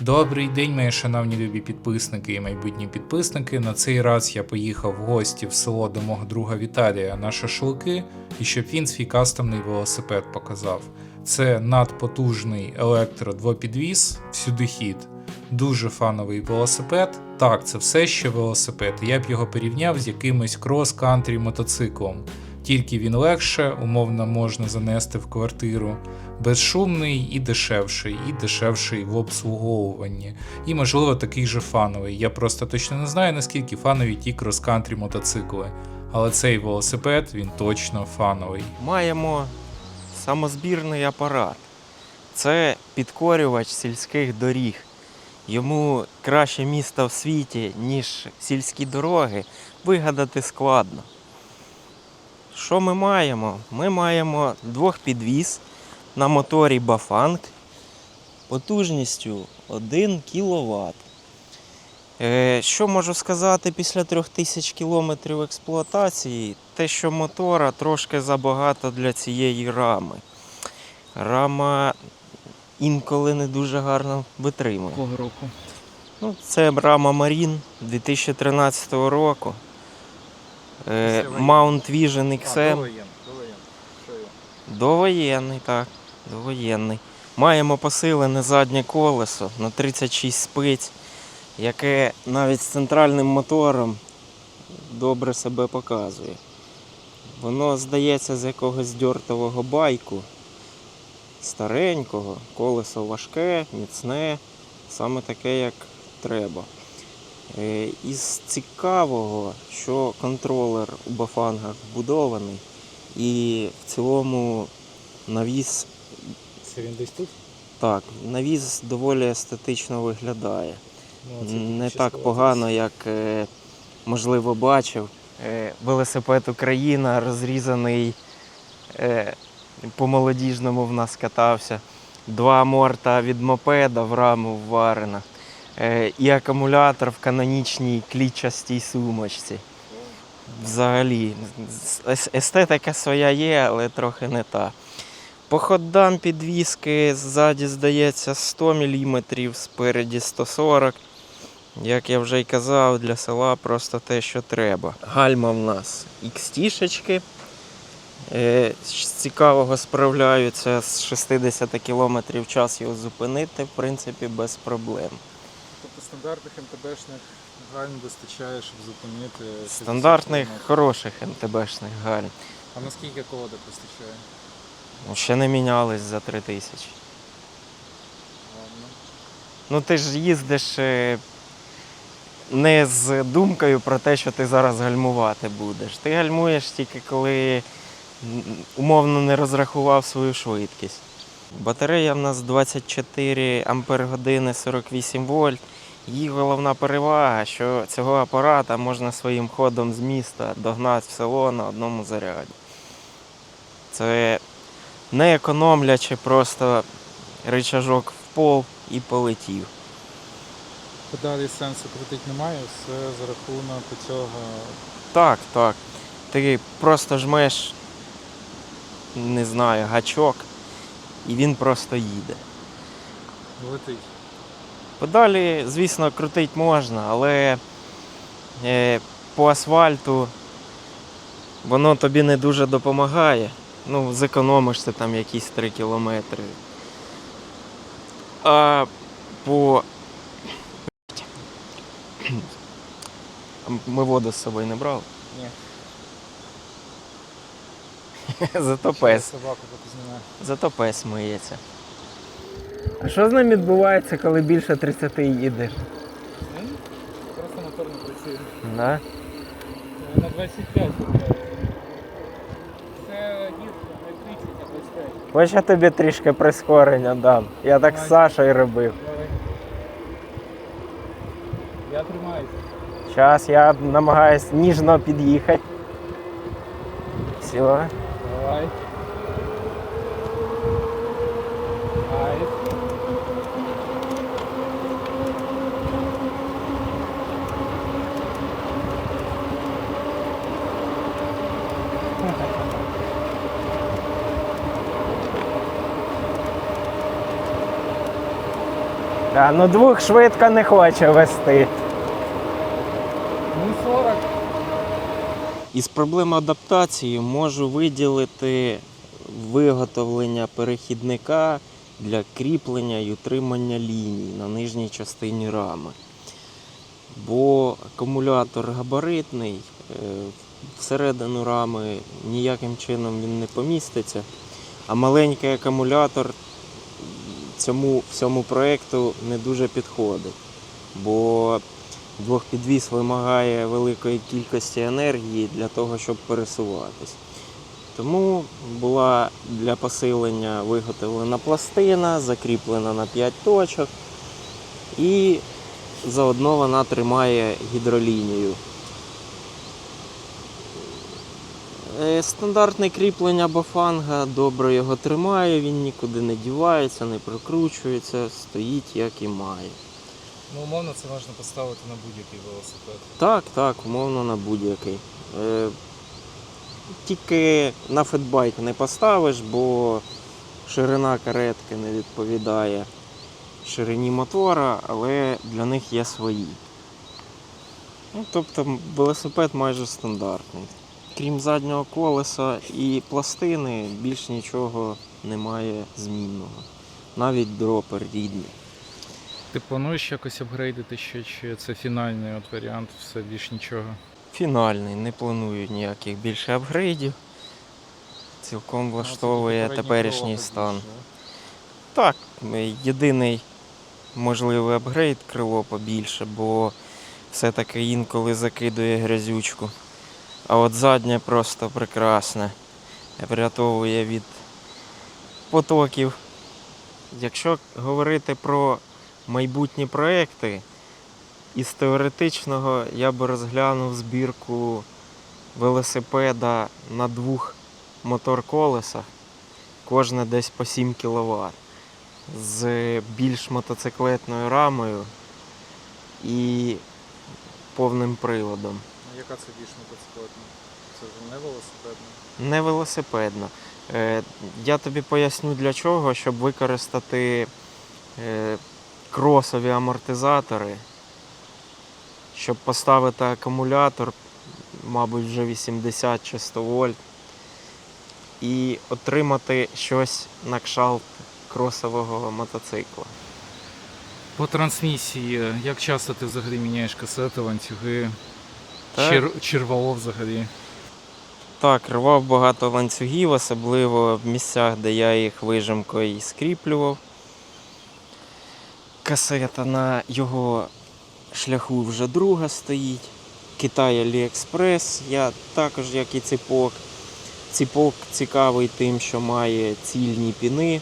Добрий день, мої шановні любі підписники і майбутні підписники. На цей раз я поїхав в гості в село до мого друга Віталія на шашлики, і щоб він свій кастомний велосипед показав. Це надпотужний електро-двопідвіз, всюди хід. Дуже фановий велосипед. Так, це все ще велосипед. Я б його порівняв з якимось крос-кантрі мотоциклом. Тільки він легше, умовно можна занести в квартиру, безшумний і дешевший, і дешевший в обслуговуванні. І, можливо, такий же фановий. Я просто точно не знаю, наскільки фанові ті крос-кантрі мотоцикли. Але цей велосипед він точно фановий. маємо самозбірний апарат. Це підкорювач сільських доріг. Йому краще міста в світі, ніж сільські дороги, вигадати складно. Що ми маємо? Ми маємо двохпідвіз на моторі Bafang потужністю 1 кВт. Е, Що можу сказати після 3000 кілометрів експлуатації? Те, що мотора трошки забагато для цієї рами. Рама інколи не дуже гарно витримує. Року? Ну, це рама Marine 2013 року. Е, Mount Vision XM. Довоєнний, так. Довоєнний. Маємо посилене заднє колесо на 36 спиць, яке навіть з центральним мотором добре себе показує. Воно здається з якогось дьортового байку, старенького, колесо важке, міцне, саме таке, як треба. Е, Із цікавого, що контролер у бафангах вбудований, і в цілому навіс Це він десь тут? так, навіс доволі естетично виглядає. Ну, Не так погано, як е, можливо бачив. Е, Велосипед Україна розрізаний по молодіжному в нас катався. Два морта від мопеда в раму вварена. Е, І акумулятор в канонічній клітчастій сумочці. Взагалі, естетика своя є, але трохи не та. По ходам підвіски ззаді, здається, 100 мм, спереді 140 як я вже й казав, для села просто те, що треба. Гальма в нас XT-шечки. Е, з цікавого справляються з 60 км в час його зупинити, в принципі, без проблем. Стандартних МТБшних гальм вистачає, щоб зупинити Стандартних хороших МТБшних гальм. А наскільки колодок вистачає? Ну, Ще не мінялись за 3 тисячі. Ладно. Ну ти ж їздиш е, не з думкою про те, що ти зараз гальмувати будеш. Ти гальмуєш тільки коли умовно не розрахував свою швидкість. Батарея в нас 24 ампер години 48 вольт. Її головна перевага, що цього апарата можна своїм ходом з міста догнати в село на одному заряді. Це не економлячи просто рычажок в пол і полетів. Педалі сенсу крутити немає, все за рахунок цього. Так, так. Ти просто жмеш, не знаю, гачок, і він просто їде. летить. Педалі, звісно, крутити можна, але е, по асфальту воно тобі не дуже допомагає. Ну, зекономишся там якісь 3 кілометри. А по. Ми воду з собою не брали? Ні. Зато пес. Зато пес миється. А що з ним відбувається, коли більше 30 їдеш? Він просто мотор не працює. Да? На 25 Це гірше, не 30, а 25. Ось я тобі трішки прискорення дам. Я так з Сашою робив. Давай. Я тримаюся. Зараз я намагаюсь ніжно під'їхати. Все. Давай. Ай. А, ну двох швидко не хоче вести. Ну 40. Із проблем адаптації можу виділити виготовлення перехідника для кріплення і утримання ліній на нижній частині рами. Бо акумулятор габаритний, е, всередину рами ніяким чином він не поміститься, а маленький акумулятор цьому всьому проєкту не дуже підходить. Бо Двохпідвіз вимагає великої кількості енергії для того, щоб пересуватись. Тому була для посилення виготовлена пластина, закріплена на 5 точок, і заодно вона тримає гідролінію. Е, Стандартне кріплення бафанга добре його тримає, він нікуди не дівається, не прикручується, стоїть як і має. Ну, умовно, це можна поставити на будь-який велосипед. Так, так, умовно на будь-який. Е, тільки на фетбайк не поставиш, бо ширина каретки не відповідає ширині мотора, але для них є свої. Ну, тобто велосипед майже стандартний. Крім заднього колеса і пластини, більш нічого немає змінного. Навіть дропер рідний. Ти плануєш якось апгрейдити ще, чи це фінальний от варіант, все більш нічого. Фінальний, не планую ніяких більше апгрейдів. Цілком Ну, влаштовує теперішній стан. крило Так, єдиний можливий апгрейд крило побільше, бо все-таки інколи закидує грязючку. А от заднє просто прекрасне. Врятовує від потоків. Якщо говорити про майбутні проекти, із теоретичного я би розглянув збірку велосипеда на двох мотор-колесах, кожне десь по 7 кВт, з більш мотоциклетною рамою і повним приводом. Яка це більш мотоциклетна? Це вже не велосипедна. Не велосипедно. Е, я тобі поясню для чого, щоб використати е, кросові амортизатори, щоб поставити акумулятор, мабуть, вже 80 чи 100 вольт, і отримати щось на кшалт кросового мотоцикла. По трансмісії, як часто ти взагалі міняєш касети, ланцюги, Так. Чер... червало взагалі? Так, рвав багато ланцюгів, особливо в місцях, де я їх вижимкою скріплював. Касета на його шляху вже друга стоїть. Китай Аліекспрес. Я також, як і ципок. Ципок цікавий тим, що має цільні піни.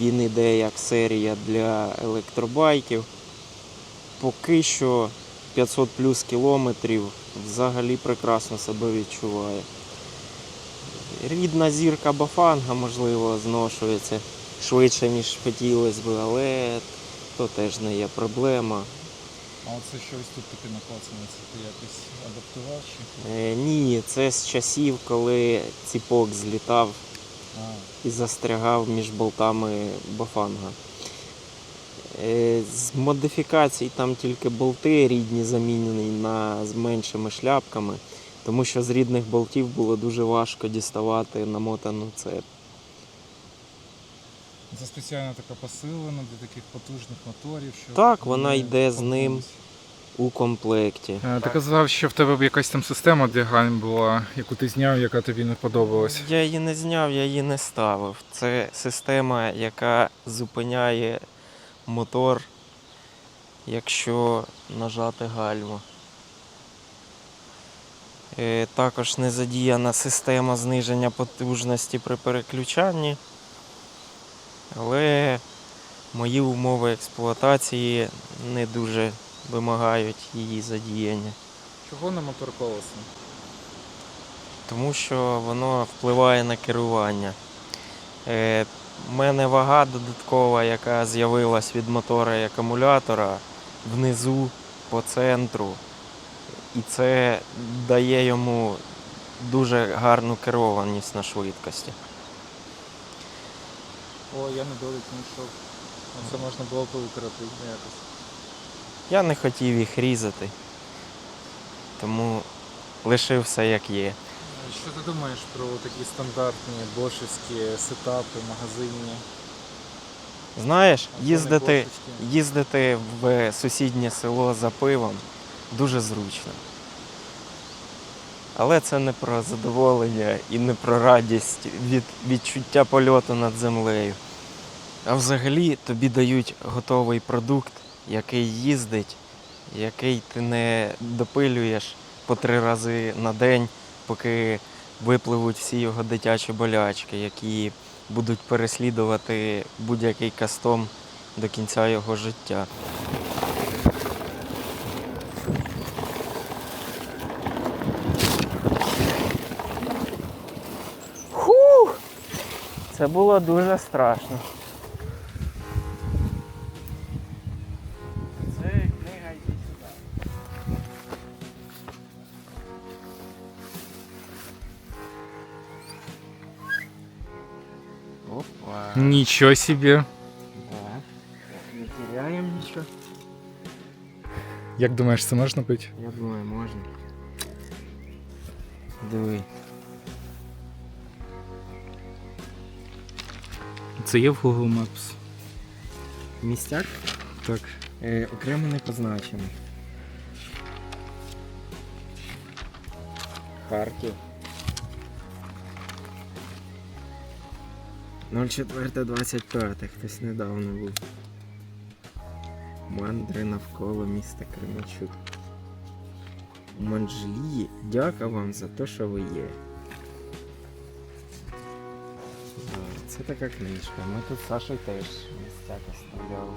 Він іде як серія для електробайків. Поки що 500 плюс кілометрів взагалі прекрасно себе відчуває. Рідна зірка бафанга, можливо, зношується швидше, ніж хотілося б, але то теж не є проблема. А оце щось тут таке наклацане, це ти якось адаптував чи? Е, ні, це з часів, коли ціпок злітав А, і застрягав між болтами бафанга. Е, З модифікацій там тільки болти рідні замінені на з меншими шляпками, тому що з рідних болтів було дуже важко діставати намотану цеп. це спеціально така посилена для таких потужних моторів, що. Так, вона йде з ним. У комплекті. Е, Ти казав, що в тебе якась там система для гальм була, яку ти зняв, яка тобі не подобалась. Я її не зняв, я її не ставив. Це система, яка зупиняє мотор, якщо нажати гальму. Е, Також не задіяна система зниження потужності при переключанні. Але мої умови експлуатації не дуже вимагають її задіяння. Чого на мотор колеса? тому що воно впливає на керування. У мене вага додаткова, яка з'явилась від мотора і акумулятора внизу по центру. І це дає йому дуже гарну керованість на швидкості. О, я недолік знайшов. Це можна було б викрати якось. Я не хотів їх різати, тому лишив все як є. Що ти думаєш про такі стандартні бошівські сетапи, магазинні? Знаєш, їздити, їздити в сусіднє село за пивом дуже зручно. Але це не про задоволення і не про радість від відчуття польоту над землею. А взагалі тобі дають готовий продукт, який їздить, який ти не допилюєш по три рази на день, поки випливуть всі його дитячі болячки, які будуть переслідувати будь-який кастом до кінця його життя. Це було дуже страшно. Опа. Нічого собі. Да. Не теряем ничего. Як думаєш, це можна пити? Я думаю, можна. Диви. Це є в Google Maps. Містяк Так. е, окремо не позначений. Харків. 04.25, хтось недавно був. Мандри навколо міста Кременчук. Манжлі, дяка вам за те, що ви є. Це така книжка. Ми тут з Сашою теж місця оставляли.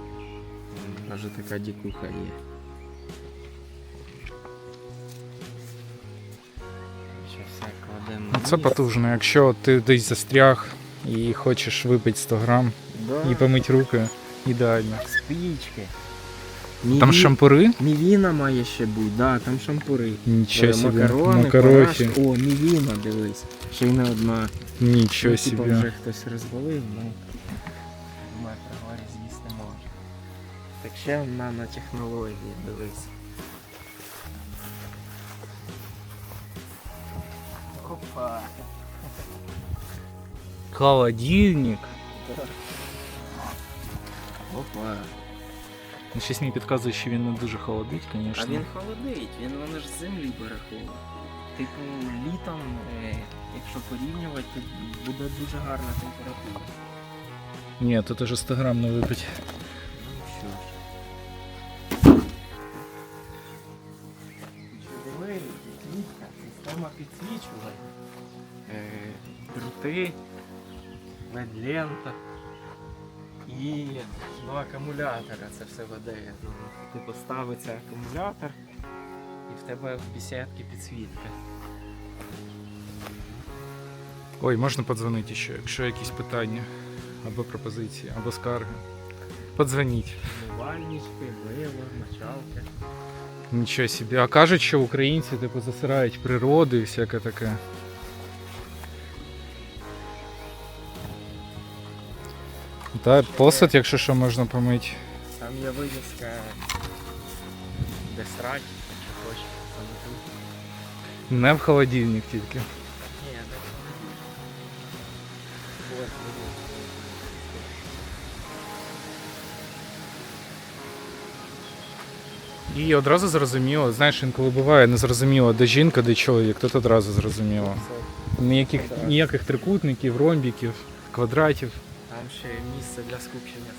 Каже, така дікуха є. Ну, Це потужно. Якщо ти десь застряг і хочеш випити 100 грам Да. і помити руки, ідеально. Спічки. Там Міві- шампури? Мівіна має ще бути, да, там шампури. Нічого Е, собі. Макарони, Макарохи. параш- О, мівіна, дивись. Ще й не одна. Нічого Ну, типа, собі. вже хтось розвалив, ну. Думаю, приговорі з'їсти може. Так ще нанотехнології, дивись. Опа. Холодильник. Опа. Ну, щось мені підказує, що він не дуже холодить, А він холодить, він воно ж з землі бере. Типу, літом, е, якщо порівнювати, то буде дуже гарна температура. Ні, тут уже 100 грам не випить. Ну що ж. Чудовий, квітка, система підсвічувань. Е, Дроти, лед-лента і ну, акумулятора це все веде. Ну, Типу ставиться акумулятор і в тебе в бесідці підсвітка. Ой, можна подзвонити ще, якщо якісь питання, або пропозиції, або скарги. Подзвоніть. Умивальнички, мило, мочалки. Нічого собі. А кажуть, що українці типу засирають природу і всяке таке. Та посуд, якщо що, можна помити. Там є вивіска, де срать, якщо хочеш, замети. Не в холодильник тільки. Ні, не Ось, І одразу зрозуміло, знаєш, інколи буває незрозуміло, де жінка, де чоловік, тут одразу зрозуміло. Ніяких, ніяких трикутників, ромбіків, квадратів. Там ще місце для скупчення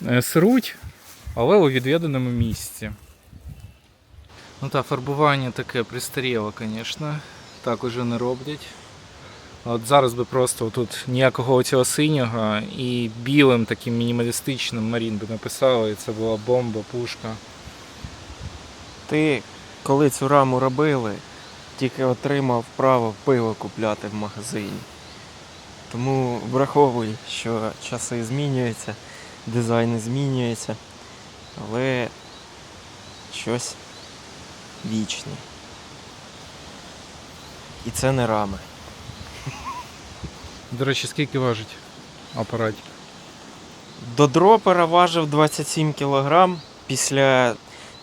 сміття. Сируть, але у відведеному місці. Ну так, фарбування таке пристаріло, звісно. Так уже не роблять. От зараз би просто тут ніякого цього синього і білим таким мінімалістичним Марін би написали, і це була бомба, пушка. Ти, коли цю раму робили, тільки отримав право пиво купляти в магазині. Тому враховуй, що часи змінюються, дизайни змінюються, але щось вічне. І це не рами. До речі, скільки важить апаратик? До дропера важив 27 кг. Після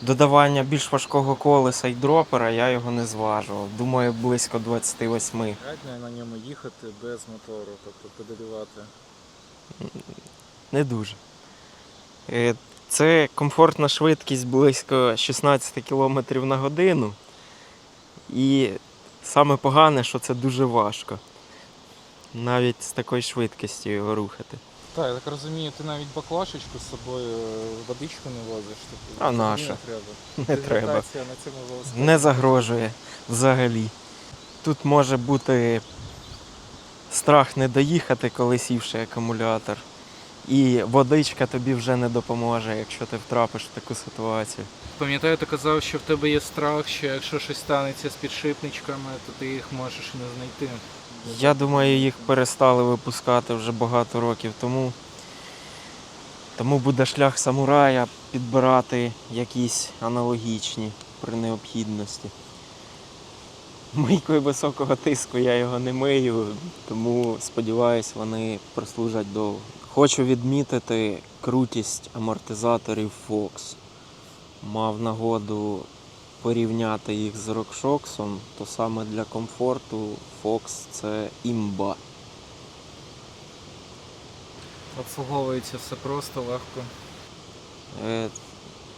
додавання більш важкого колеса і дропера я його не зважував. Думаю, близько 28. Радня на ньому їхати без мотору, тобто педалювати. Не дуже. Е, Це комфортна швидкість близько 16 км на годину. І саме погане, що це дуже важко. Навіть з такою швидкістю його рухати. Так, я так розумію, ти навіть баклашечку з собою е, водичку не возиш. Тобто, А наша? Не треба. Не треба. На цьому. Не загрожує взагалі. Тут може бути страх не доїхати, коли сівши акумулятор. І водичка тобі вже не допоможе, якщо ти втрапиш в таку ситуацію. Пам'ятаю, ти казав, що в тебе є страх, що якщо щось станеться з підшипничками, то ти їх можеш і не знайти. Я думаю, їх перестали випускати вже багато років тому. Тому буде шлях самурая підбирати якісь аналогічні при необхідності. Мийкою високого тиску я його не мию, тому сподіваюсь, вони прослужать довго. Хочу відмітити крутість амортизаторів Fox. Мав нагоду порівняти їх з RockShox, то саме для комфорту Fox це імба. Обслуговується все просто, легко. Е,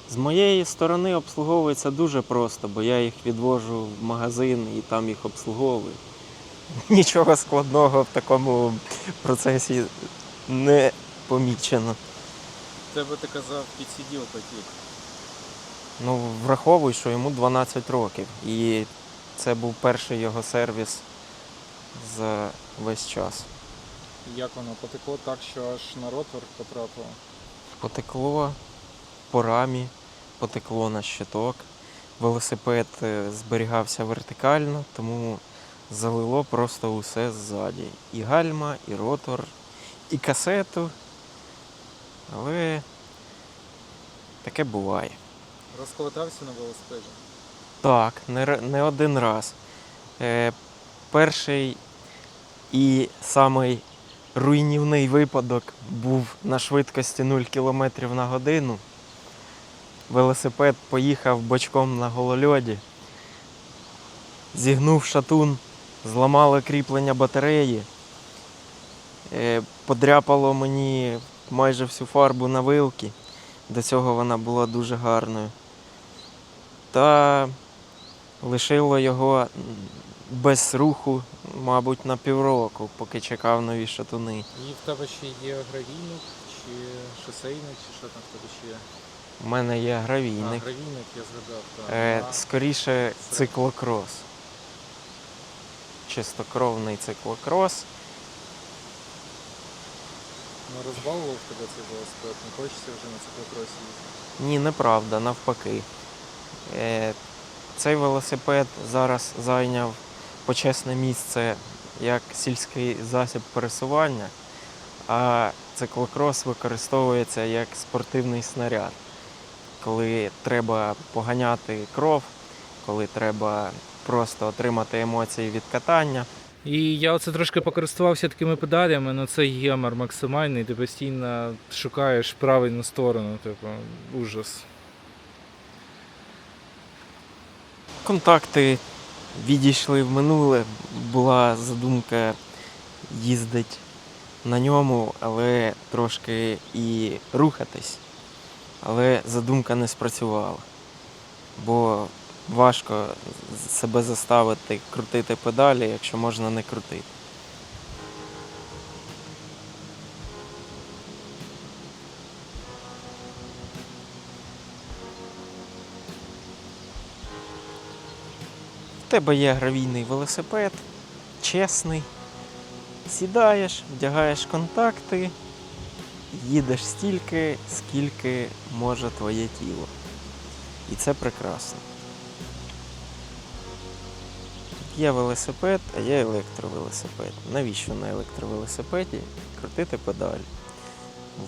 З моєї сторони обслуговується дуже просто, бо я їх відвожу в магазин і там їх обслуговую. Нічого складного в такому процесі не помічено. Тебе ти казав підсиділ потік. Ну, враховуй, що йому 12 років. І це був перший його сервіс за весь час. Як воно потекло так, що аж на ротор потрапило. Потекло по рамі, потекло на щиток. Велосипед е, зберігався вертикально, тому залило просто усе ззаді. І гальма, і ротор, і касету. Але таке буває. Розколотався на велосипеді. Так, не, не один раз. Е, перший і самий руйнівний випадок був на швидкості 0 км на годину. Велосипед поїхав бочком на голольоді, зігнув шатун, зламало кріплення батареї, е, подряпало мені майже всю фарбу на вилки. До цього вона була дуже гарною та лишило його без руху, мабуть, на півроку, поки чекав нові шатуни. І в тебе ще є гравійник, чи шосейник, чи що там в тебе ще є? У мене є А, гравійник. гравійник, я згадав, так. Е, А, скоріше циклокрос. Чистокровний циклокрос. Ну розбалував тебе цей велосипед, не хочеться вже на циклокросі їздити. Ні, неправда, навпаки. Е, цей велосипед зараз зайняв почесне місце як сільський засіб пересування, а циклокрос використовується як спортивний снаряд. Коли треба поганяти кров, коли треба просто отримати емоції від катання. І я оце трошки покористувався такими педалями, ну це гемор максимальний, ти постійно шукаєш правильну сторону, типу, ужас. Контакти відійшли в минуле. Була задумка їздити на ньому, але трошки і рухатись. Але задумка не спрацювала. Бо важко себе заставити крутити педалі, якщо можна не крутити. В тебе є гравійний велосипед, чесний. Сідаєш, вдягаєш контакти, їдеш стільки, скільки може твоє тіло. І це прекрасно. Є велосипед, а є електровелосипед. Навіщо на електровелосипеді крутити педалі?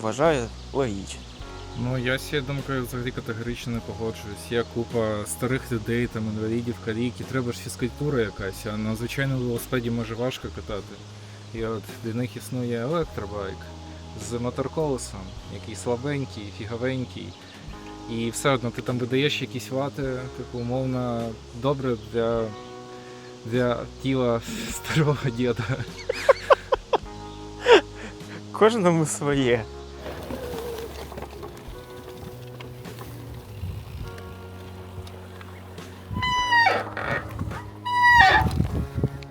Вважаю логічно. Ну я з цією думкою взагалі категорично не погоджуюсь. Є купа старих людей, там інвалідів, калік, і треба ж фізкультура якась, а на звичайному велосипеді може важко катати. І от для них існує електробайк з моторколесом, який слабенький, фіговенький. І все одно ти там видаєш якісь вати, типу, умовно, добре для, для тіла старого діда. Кожному своє.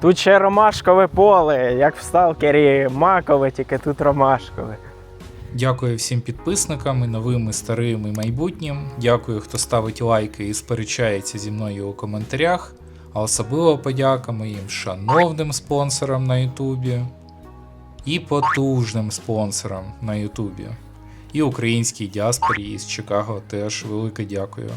Тут ще ромашкове поле, як в сталкері макове, тільки тут ромашкове. Дякую всім підписникам, і новим, і старим, і майбутнім. Дякую, хто ставить лайки і сперечається зі мною у коментарях. А особливо подяка моїм шановним спонсорам на Ютубі і потужним спонсорам на Ютубі. І українській діаспорі із Чикаго теж велике дякую.